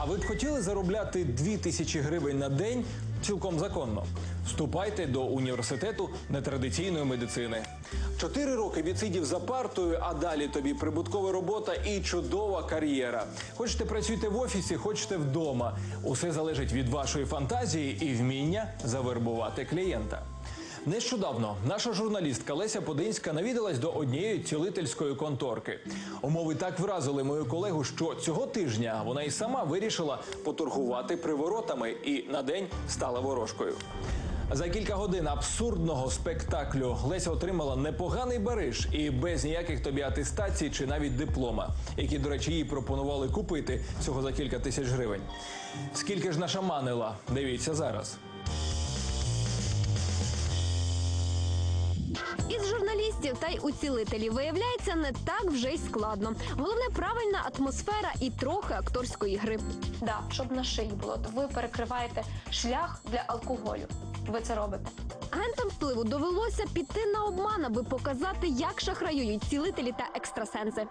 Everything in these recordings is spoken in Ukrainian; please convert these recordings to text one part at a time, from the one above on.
А ви б хотіли заробляти 2 тисячі гривень на день цілком законно? Вступайте до університету нетрадиційної медицини. Чотири роки відсидів за партою, а далі тобі прибуткова робота і чудова кар'єра. Хочете працюйте в офісі, хочете вдома. Усе залежить від вашої фантазії і вміння завербувати клієнта. Нещодавно наша журналістка Леся Подинська навідалась до однієї цілительської конторки. Умови так вразили мою колегу, що цього тижня вона і сама вирішила поторгувати приворотами і на день стала ворожкою. За кілька годин абсурдного спектаклю Леся отримала непоганий бариш і без ніяких тобі атестацій чи навіть диплома, які, до речі, їй пропонували купити всього за кілька тисяч гривень. Скільки ж нашаманила? Дивіться зараз. Із журналістів та й уцілителів виявляється не так вже й складно. Головне правильна атмосфера і трохи акторської гри. Да, щоб на шиї було, то ви перекриваєте шлях для алкоголю. Ви це робите. Агентам впливу довелося піти на обман, аби показати, як шахраюють цілителі та екстрасенси.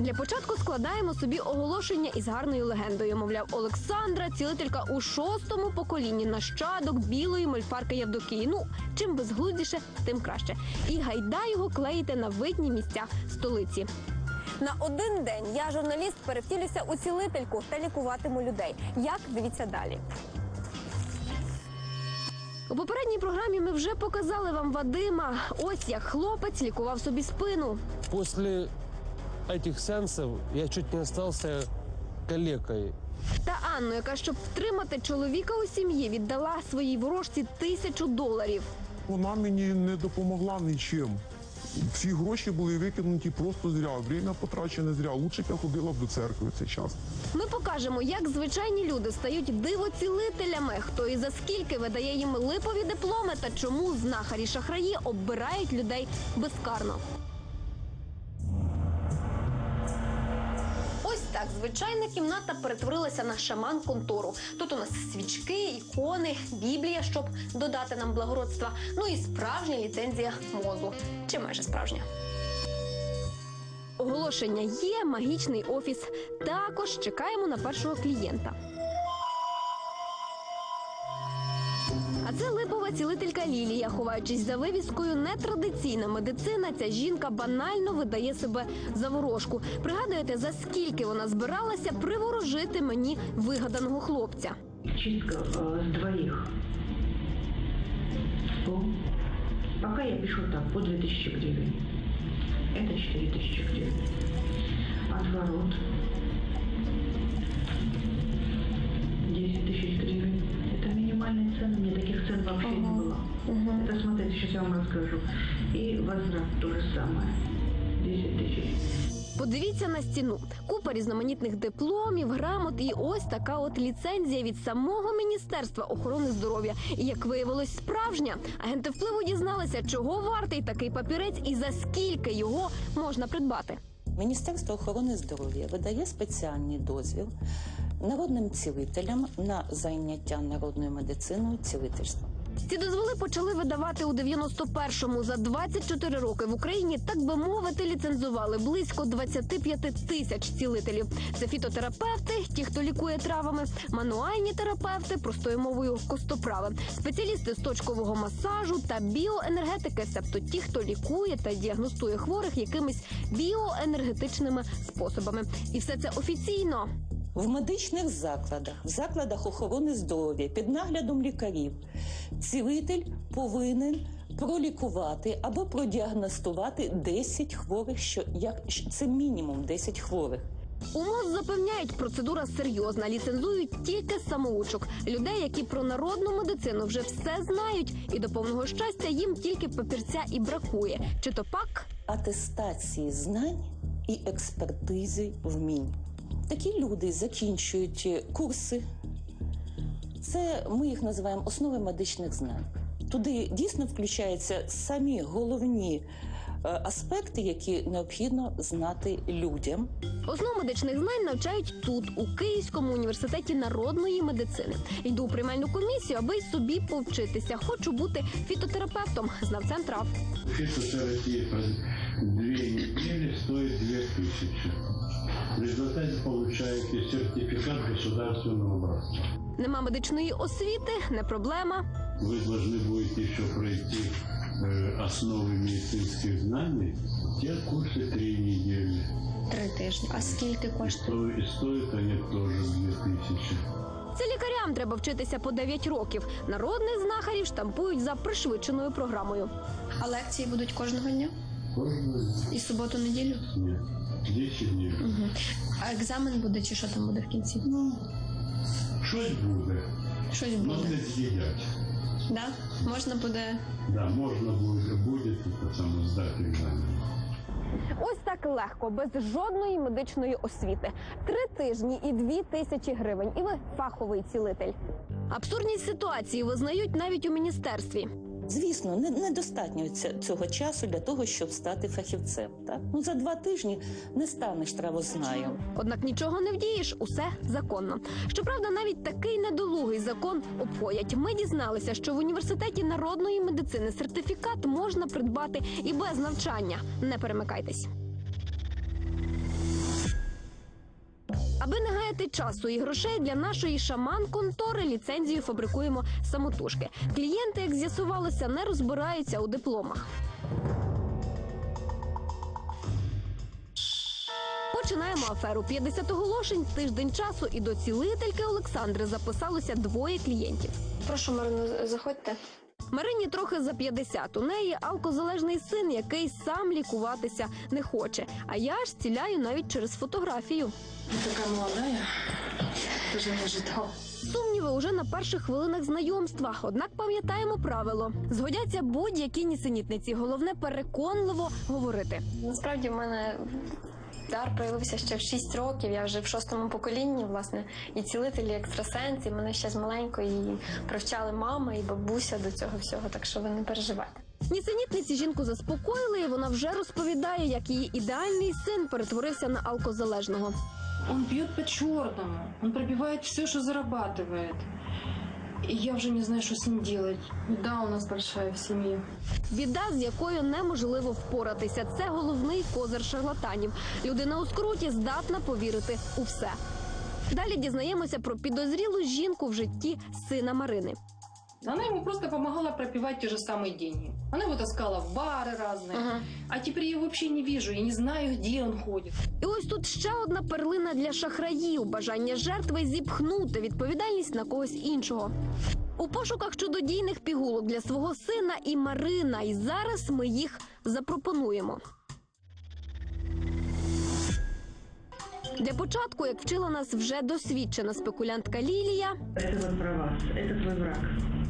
Для початку складаємо собі оголошення із гарною легендою. Мовляв, Олександра, цілителька у шостому поколінні нащадок білої мольфарки Євдокії. Ну, чим безглуздіше, тим краще. І гайда його клеїти на видні місця столиці. На один день я, журналіст, перевтілюся у цілительку та лікуватиму людей. Як дивіться далі? У попередній програмі ми вже показали вам Вадима. Ось як хлопець лікував собі спину. После этих сеансов я чуть не остался калекой. Та Анну, яка щоб втримати чоловіка у сім'ї, віддала своїй ворожці тисячу доларів. Вона мені не допомогла нічим. Всі гроші були викинуті просто зря. Время потрачене зря. Лучше б я ходила б до церкви в цей час. Ми покажемо, як звичайні люди стають дивоцілителями, хто і за скільки видає їм липові дипломи та чому знахарі шахраї оббирають людей безкарно. Звичайна кімната перетворилася на шаман контору. Тут у нас свічки, ікони, біблія, щоб додати нам благородства. Ну і справжня ліцензія мозу. Чи майже справжня. Оголошення є, магічний офіс. Також чекаємо на першого клієнта. Це липова цілителька Лілія. Ховаючись за вивіскою нетрадиційна медицина, ця жінка банально видає себе за ворожку. Пригадуєте, за скільки вона збиралася приворожити мені вигаданого хлопця? Чистка э, с двоих. По- Пока я пишу так, по 2000 гривен. Это 4000 гривен. Отворот. было. Это смотрите, сейчас я вам расскажу. И возврат то же самое. 10 тысяч. Подивіться на стіну. Купа різноманітних дипломів, грамот і ось така от ліцензія від самого Міністерства охорони здоров'я. І як виявилось, справжня. Агенти впливу дізналися, чого вартий такий папірець і за скільки його можна придбати. Міністерство охорони здоров'я видає спеціальний дозвіл народним цілителям на зайняття народною медициною цілительством. Ці дозволи почали видавати у 91-му. За 24 роки в Україні, так би мовити, ліцензували близько 25 тисяч цілителів. Це фітотерапевти, ті, хто лікує травами, мануальні терапевти, простою мовою костоправи, спеціалісти з точкового масажу та біоенергетики, себто ті, хто лікує та діагностує хворих якимись біоенергетичними способами. І все це офіційно. В медичних закладах, в закладах охорони здоров'я під наглядом лікарів цілитель повинен пролікувати або продіагностувати 10 хворих, що як це мінімум 10 хворих. У МОЗ запевняють, процедура серйозна. Ліцензують тільки самоучок, людей, які про народну медицину вже все знають, і до повного щастя їм тільки папірця і бракує. Чи то пак? атестації знань і експертизи вмінь. Такі люди закінчують е, курси. Це ми їх називаємо основи медичних знань. Туди дійсно включаються самі головні е, аспекти, які необхідно знати людям. Основ медичних знань навчають тут, у Київському університеті народної медицини. Йду у приймальну комісію, аби й собі повчитися. Хочу бути фітотерапевтом, знавцем трав. фітотерапії, две недели стоит 2000. В результате получаете сертификат государственного образца. Нема медичної освіти, не проблема. Вы должны будете еще пройти э, основы медицинских знаний. Те курсы три недели. Три тижні. А скільки коштує? Сто- И стоят они тоже 2000. Це лікарям треба вчитися по 9 років. Народних знахарів штампують за пришвидшеною програмою. А лекції будуть кожного дня? Кожного І суботу, неділю? нет. 10 дней. А екзамен буде чи що там буде в кінці? Щось буде. Щось Ну, буде. десь їдять. Да? Можна буде Да, можна буде, буде само здати екзамен. Ось так легко, без жодної медичної освіти. Три тижні і дві тисячі гривень. І ви фаховий цілитель. Абсурдність ситуації визнають навіть у міністерстві. Звісно, не- недостатньо цього часу для того, щоб стати фахівцем. Так? Ну, за два тижні не станеш травознаю. Однак нічого не вдієш, усе законно. Щоправда, навіть такий недолугий закон обходять. Ми дізналися, що в університеті народної медицини сертифікат можна придбати і без навчання. Не перемикайтесь. Аби не гаяти часу і грошей для нашої шаман-контори ліцензію фабрикуємо самотужки. Клієнти, як з'ясувалося, не розбираються у дипломах. Починаємо аферу. 50 оголошень, тиждень часу, і до цілительки Олександри записалося двоє клієнтів. Прошу, Марину, заходьте. Марині трохи за 50. У неї алкозалежний син, який сам лікуватися не хоче. А я ж ціляю навіть через фотографію. Такая молодая, даже не ожидал. Сумніви уже на перших хвилинах знайомства. Однак пам'ятаємо правило: згодяться будь-які нісенітниці. Головне переконливо говорити. Насправді в мене дар проявився ще в 6 років. Я вже в шостому поколінні, власне, і цілителі, і екстрасенси. Мене ще з маленької привчали мама і бабуся до цього всього, так що ви не переживайте. Нісенітниці жінку заспокоїли, і вона вже розповідає, як її ідеальний син перетворився на алкозалежного. Он пьет по-черному. Он пробивает все, что зарабатывает. И я вже не знаю, що з ним делать. Біда у нас большая в сім'ї. Біда, з якою неможливо впоратися. Це головний козир шарлатанів. Людина у скруті здатна повірити у все. Далі дізнаємося про підозрілу жінку в житті сина Марини. Она ему просто помогала пропивать те же самые деньги. Она его таскала в бары разные. А теперь я его вообще не вижу. Я не знаю, где он ходит. І ось тут ще одна перлина для шахраїв: бажання жертви зіпхнути відповідальність на когось іншого. У пошуках чудодійних пігулок для свого сина і Марина. І зараз ми їх запропонуємо. Для початку, як вчила нас вже досвідчена спекулянтка Лілія, Это вот про вас. Это твой враг.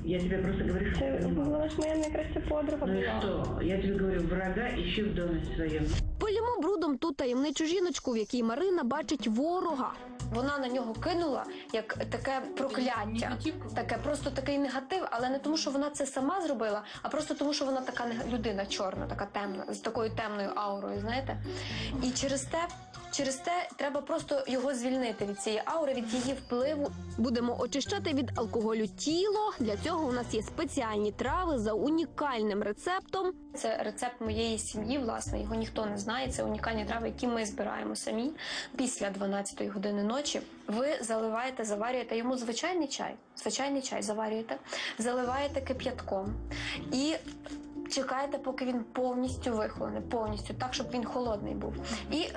Я тебе просто говорю, что ты понимала. Вона ж моя найкраща подруга Ну и что? Я тебе говорю, врага ищи в доме своем. полімо брудом ту таємничу жіночку, в якій Марина бачить ворога. Вона на нього кинула як таке прокляття, Негатив. таке просто такий негатив, але не тому, що вона це сама зробила, а просто тому, що вона така нег- людина чорна, така темна, з такою темною аурою, знаєте. І через те, через те треба просто його звільнити від цієї аури, від її впливу. Будемо очищати від алкоголю тіло. Для цього у нас є спеціальні трави за унікальним рецептом. Це рецепт моєї сім'ї, власне, його ніхто не знає. Це унікальні трави, які ми збираємо самі після 12 години ночі. Ви заливаєте, заварюєте йому звичайний чай. Звичайний чай заварюєте, заливаєте кип'ятком і. Чекаєте, поки він повністю вихолоне, повністю так, щоб він холодний був. І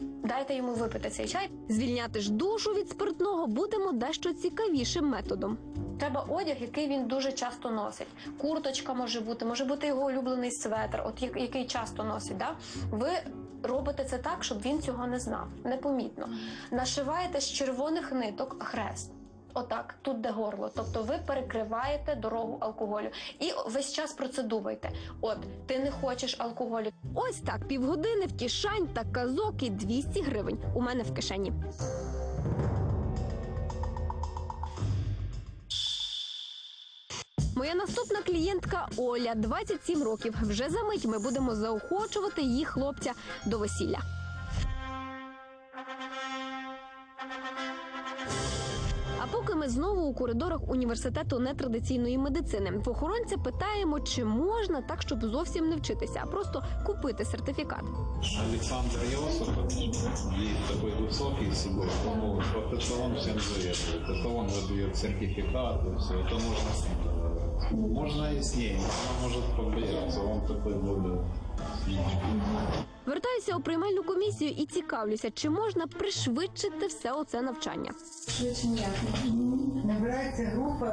дайте йому випити цей чай. Звільняти ж душу від спиртного будемо дещо цікавішим методом. Треба одяг, який він дуже часто носить. Курточка може бути, може бути його улюблений светр, от який часто носить. Да? Ви робите це так, щоб він цього не знав, непомітно. Нашиваєте з червоних ниток хрест. Отак, тут де горло. Тобто ви перекриваєте дорогу алкоголю. І весь час про це думайте. От, ти не хочеш алкоголю. Ось так, півгодини втішань та казок і 200 гривень у мене в кишені. Моя наступна клієнтка Оля, 27 років. Вже за мить ми будемо заохочувати її хлопця до весілля. знову у коридорах університету нетрадиційної медицини. В охоронця питаємо, чи можна так, щоб зовсім не вчитися, а просто купити сертифікат. Александр Иосифов есть такой высокий седой, по-моему, вот это он всем заведует, это он выдает сертификаты, все, это можно с ним договориться. Можно и с ней, но она может побояться, он такой более Вертаюся у приймальну комісію і цікавлюся, чи можна пришвидшити все оце навчання. Набирается группа,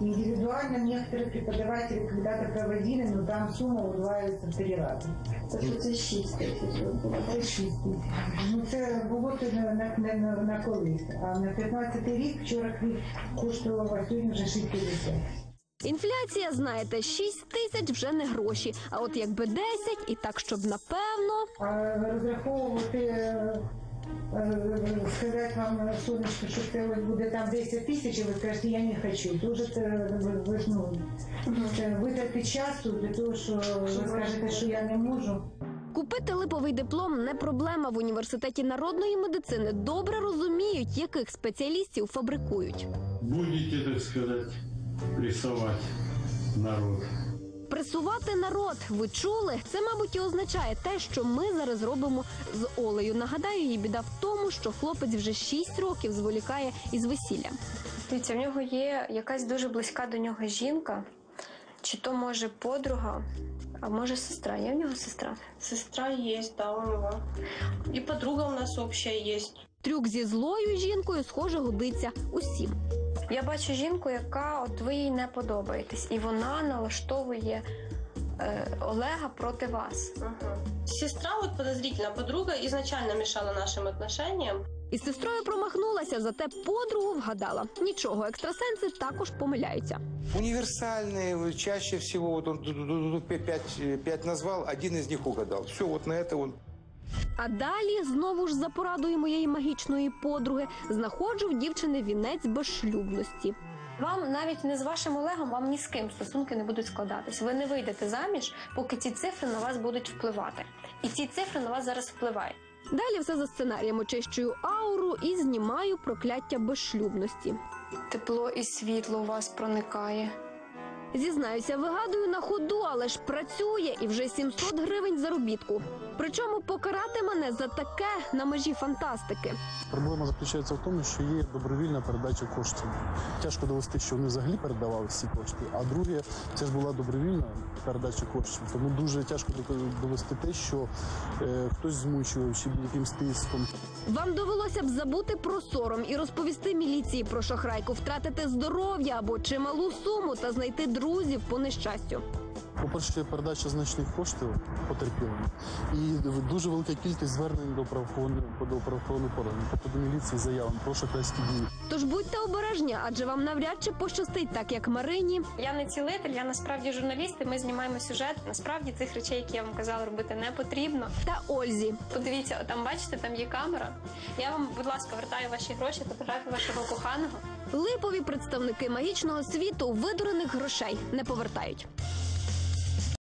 индивидуально некоторые преподаватели когда-то проводили, но там сумма удваивается в три раза. Це 6 тисяч. Це 6 тисяч. Ну це було на, на, на, на, на колись. А на 15 рік вчора хліб коштував, сьогодні вже 6,50. Інфляція, знаєте, 6 тисяч вже не гроші. А от якби 10, і так, щоб напевно. Розраховувати, е, е, сказати вам, сонечко, що це ось буде там 10 тисяч, і ви скажете, я не хочу. Дуже це ви, ну, витрати часу для того, що ви скажете, що я не можу. Купити липовий диплом не проблема в університеті народної медицини. Добре розуміють, яких спеціалістів фабрикують. Будете, так сказать, прессовать народ. Пресувати народ, ви чули? Це, мабуть, і означає те, що ми зараз робимо з Олею. Нагадаю, її біда в тому, що хлопець вже 6 років зволікає із весілля. Дивіться, в нього є якась дуже близька до нього жінка, чи то може подруга, а може сестра. Є в нього сестра? Сестра есть, да, у него. И подруга у нас общая есть. Трюк зі злою жінкою, схоже, годиться усім. Я бачу жінку, яка от ви їй не подобаєтесь, і вона налаштовує е, Олега проти вас. Ага. Сестра вот подозрительно, подруга изначально мешала нашим отношениям. Із сестрою промахнулася, зате подругу вгадала. Нічого, екстрасенси також помиляються. Универсальные, чаще всего, вот он тут- тут- тут пять, пять назвал, один из них угадал. Все, вот на это он А далі знову ж за порадою моєї магічної подруги знаходжу в дівчини вінець безшлюбності. Вам навіть не з вашим Олегом, вам ні з ким стосунки не будуть складатись. Ви не вийдете заміж, поки ці цифри на вас будуть впливати. І ці цифри на вас зараз впливають. Далі все за сценарієм очищую ауру і знімаю прокляття безшлюбності. Тепло і світло у вас проникає. Зізнаюся, вигадую на ходу, але ж працює і вже 700 гривень заробітку. Причому покарати мене за таке на межі фантастики. Проблема заключається в тому, що є добровільна передача коштів. Тяжко довести, що вони взагалі передавали всі кошти. А друге, це ж була добровільна передача коштів. Тому дуже тяжко довести те, що е, хтось змучував чи якимсь тиском. Вам довелося б забути про сором і розповісти міліції про шахрайку, втратити здоров'я або чималу суму та знайти друзів по нещастю. По-перше, передача значних коштів потерпілим і дуже велика кількість звернень до правоохоронних до правоохоронних органів, тобто до міліції заявам про шахрайські дії. Тож будьте обережні, адже вам навряд чи пощастить, так як Марині. Я не цілитель, я насправді журналіст, і ми знімаємо сюжет. Насправді цих речей, які я вам казала, робити не потрібно. Та Ользі. Подивіться, там бачите, там є камера. Я вам, будь ласка, вертаю ваші гроші, фотографію вашого коханого. Липові представники магічного світу видурених грошей не повертають.